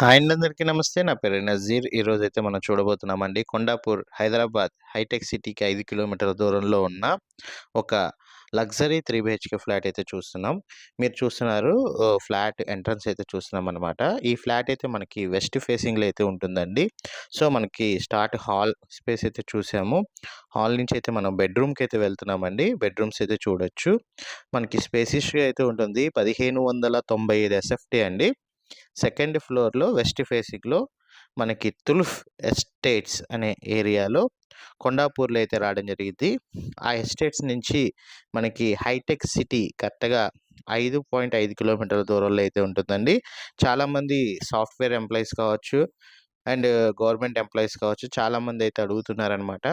Hi అండి అందరికీ నమస్తే. నా పేరు నజీర్. ఈరోజు అయితే మనం చూడబోతున్నామండి కొండాపూర్ హైదరాబాద్ హైటెక్ సిటీకి ఐదు కిలోమీటర్ల దూరంలో ఉన్న ఒక లగ్జరీ త్రీ బిహెచ్కే ఫ్లాట్ అయితే చూస్తున్నాం. మీరు చూస్తున్నారు ఫ్లాట్ ఎంట్రన్స్ అయితే చూస్తున్నాం అనమాట ఈ ఫ్లాట్ అయితే మనకి వెస్ట్ ఫేసింగ్లో అయితే ఉంటుందండి. సో మనకి స్టార్ట్ హాల్ స్పేస్ అయితే చూసాము. హాల్ నుంచి అయితే మనం బెడ్రూమ్కి అయితే వెళ్తున్నామండి. బెడ్రూమ్స్ అయితే చూడొచ్చు. మనకి స్పేసిష్గా అయితే ఉంటుంది. పదిహేను వందల తొంభై ఐదు ఎస్ఎఫ్టీ అండి. సెకండ్ ఫ్లోర్లో వెస్ట్ ఫేసింగ్లో మనకి తుల్ఫ్ ఎస్టేట్స్ అనే ఏరియాలో కొండాపూర్లో అయితే రావడం జరిగింది. ఆ ఎస్టేట్స్ నుంచి మనకి హైటెక్ సిటీ కరెక్ట్గా ఐదు పాయింట్ ఐదు కిలోమీటర్ల దూరంలో అయితే ఉంటుందండి. చాలామంది సాఫ్ట్వేర్ ఎంప్లాయీస్ కావచ్చు అండ్ గవర్నమెంట్ ఎంప్లాయీస్ కావచ్చు చాలామంది అయితే అడుగుతున్నారనమాట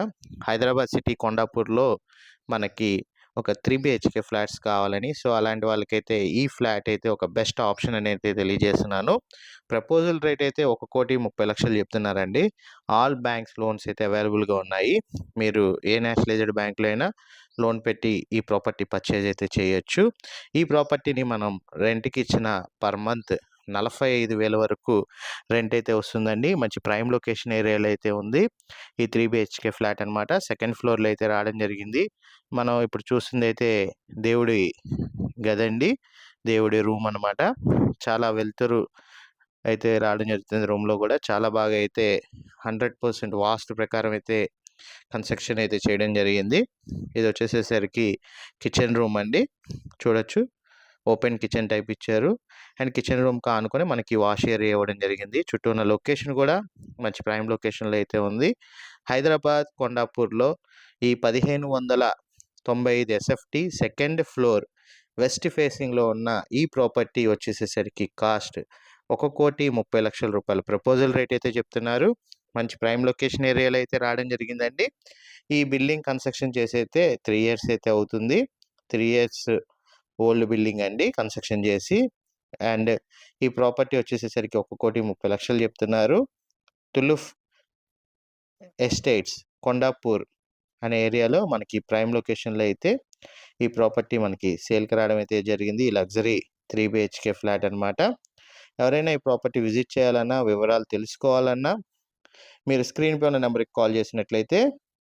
హైదరాబాద్ సిటీ కొండాపూర్లో మనకి ఒక త్రీ బిహెచ్కే ఫ్లాట్స్ కావాలని. సో అలాంటి వాళ్ళకైతే ఈ ఫ్లాట్ అయితే ఒక బెస్ట్ ఆప్షన్ అని అయితే తెలియజేస్తున్నాను. ప్రపోజల్ రేట్ అయితే ఒక కోటి ముప్పై లక్షలు చెప్తున్నారండి. ఆల్ బ్యాంక్స్ లోన్స్ అయితే అవైలబుల్గా ఉన్నాయి. మీరు ఏ నేషనలైజ్డ్ బ్యాంకులో అయినా లోన్ పెట్టి ఈ ప్రాపర్టీ పర్చేజ్ అయితే చేయొచ్చు. ఈ ప్రాపర్టీని మనం రెంట్కి ఇచ్చిన పర్ మంత్ నలభై ఐదు వేల వరకు రెంట్ అయితే వస్తుందండి. మంచి ప్రైమ్ లొకేషన్ ఏరియాలో అయితే ఉంది. ఈ త్రీ బిహెచ్కే ఫ్లాట్ అనమాట సెకండ్ ఫ్లోర్లో అయితే రావడం జరిగింది. మనం ఇప్పుడు చూసింది అయితే దేవుడి గదండి. దేవుడి రూమ్ అన్నమాట. చాలా వెలుతురు అయితే రావడం జరుగుతుంది రూమ్లో కూడా. చాలా బాగా అయితే హండ్రెడ్ పర్సెంట్ వాస్తు ప్రకారం అయితే కన్స్ట్రక్షన్ అయితే చేయడం జరిగింది. ఇది వచ్చేసేసరికి కిచెన్ రూమ్ అండి. చూడొచ్చు. ఓపెన్ కిచెన్ టైప్ ఇచ్చారు. అండ్ కిచెన్ రూమ్ కానుకొని మనకి వాష్ ఏరియా ఇవ్వడం జరిగింది. చుట్టూ ఉన్న లొకేషన్ కూడా మంచి ప్రైమ్ లొకేషన్లో అయితే ఉంది. హైదరాబాద్ కొండాపూర్లో ఈ పదిహేను వందల తొంభై ఐదు ఎస్ఎఫ్టీ సెకండ్ ఫ్లోర్ వెస్ట్ ఫేసింగ్లో ఉన్న ఈ ప్రాపర్టీ వచ్చేసేసరికి కాస్ట్ ఒక కోటి ముప్పై లక్షల రూపాయలు. ప్రపోజల్ రేట్ అయితే చెప్తున్నారు. మంచి ప్రైమ్ లొకేషన్ ఏరియాలో అయితే రావడం జరిగిందండి. ఈ బిల్డింగ్ కన్స్ట్రక్షన్ చేసి అయితే త్రీ ఇయర్స్ అయితే అవుతుంది. త్రీ ఇయర్స్ ఓల్డ్ బిల్డింగ్ అండి. కన్స్ట్రక్షన్ చేసి అండ్ ఈ ప్రాపర్టీ వచ్చేసేసరికి ఒక కోటి ముప్పై లక్షలు చెప్తున్నారు. తులుఫ్ ఎస్టేట్స్ కొండాపూర్ అనే ఏరియాలో మనకి ప్రైమ్ లొకేషన్లో అయితే ఈ ప్రాపర్టీ మనకి సేల్కి రావడం అయితే జరిగింది. ఈ లగ్జరీ త్రీ బిహెచ్కే ఫ్లాట్ అన్నమాట. ఎవరైనా ఈ ప్రాపర్టీ విజిట్ చేయాలన్నా వివరాలు తెలుసుకోవాలన్నా మీరు స్క్రీన్ పై ఉన్న నెంబర్కి కాల్ చేసినట్లయితే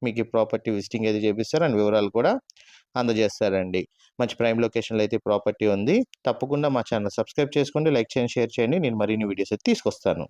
మీకు ఈ ప్రాపర్టీ విజిటింగ్ అయితే చేపిస్తారు. అండ్ వివరాలు కూడా అందజేస్తారండి. మంచి ప్రైమ్ లొకేషన్లో అయితే ప్రాపర్టీ ఉంది. తప్పకుండా మా ఛానల్ సబ్స్క్రైబ్ చేసుకోండి లైక్ చేయండి షేర్ చేయండి. నేను మరిన్ని వీడియోస్ అయితే తీసుకొస్తాను.